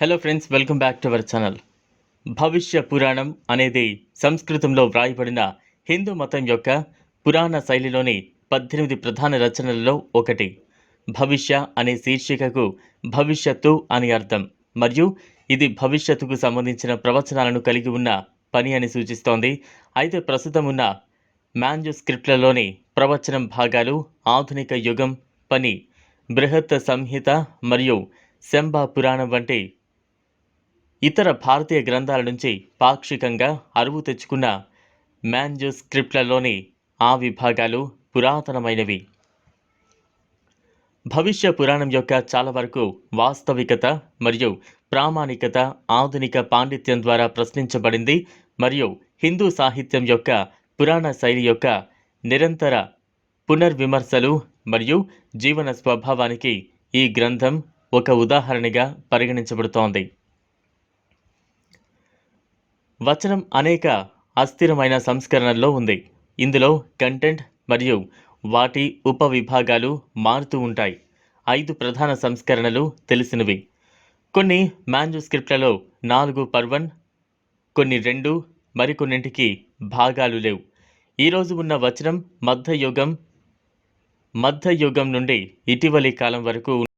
Hello friends welcome back to our channel Bhavishya Puranam అనేది సంస్కృతంలో వ్రాయబడిన హిందూ మతం యొక్క పురాణ శైలిలోని పద్దెనిమిది ప్రధాన రచనలలో ఒకటి. భవిష్య అనే శీర్షికకు భవిష్యత్తు అని అర్థం. మరియు ఇది భవిష్యత్తుకు సంబంధించిన ప్రవచనాలను కలిగి ఉన్న పని అని సూచిస్తోంది. అయితే ప్రస్తుతం ఉన్న మాంజుస్క్రిప్ట్లలోని ప్రవచనం భాగాలు ఆధునిక యుగం పని బృహత్ సంహిత మరియు శంభా పురాణం వంటి ఇతర భారతీయ గ్రంథాల నుంచి పాక్షికంగా అరువు తెచ్చుకున్న మాంజుస్క్రిప్ట్లలోని ఆ విభాగాలు పురాతనమైనవి. భవిష్య పురాణం యొక్క చాలా వరకు వాస్తవికత మరియు ప్రామాణికత ఆధునిక పాండిత్యం ద్వారా ప్రశ్నించబడింది మరియు హిందూ సాహిత్యం యొక్క పురాణ శైలి యొక్క నిరంతర పునర్విమర్శలు మరియు జీవన స్వభావానికి ఈ గ్రంథం ఒక ఉదాహరణగా పరిగణించబడుతోంది. వచనం అనేక అస్థిరమైన సంస్కరణల్లో ఉంది. ఇందులో కంటెంట్ మరియు వాటి ఉపవిభాగాలు మారుతూ ఉంటాయి. ఐదు ప్రధాన సంస్కరణలు తెలిసినవి. కొన్ని మాంజుస్క్రిప్ట్లలో నాలుగు పర్వన్ కొన్ని రెండు మరికొన్నింటికి భాగాలు లేవు. ఈరోజు ఉన్న వచనం మధ్యయుగం మధ్యయుగం నుండి ఇటీవలి కాలం వరకు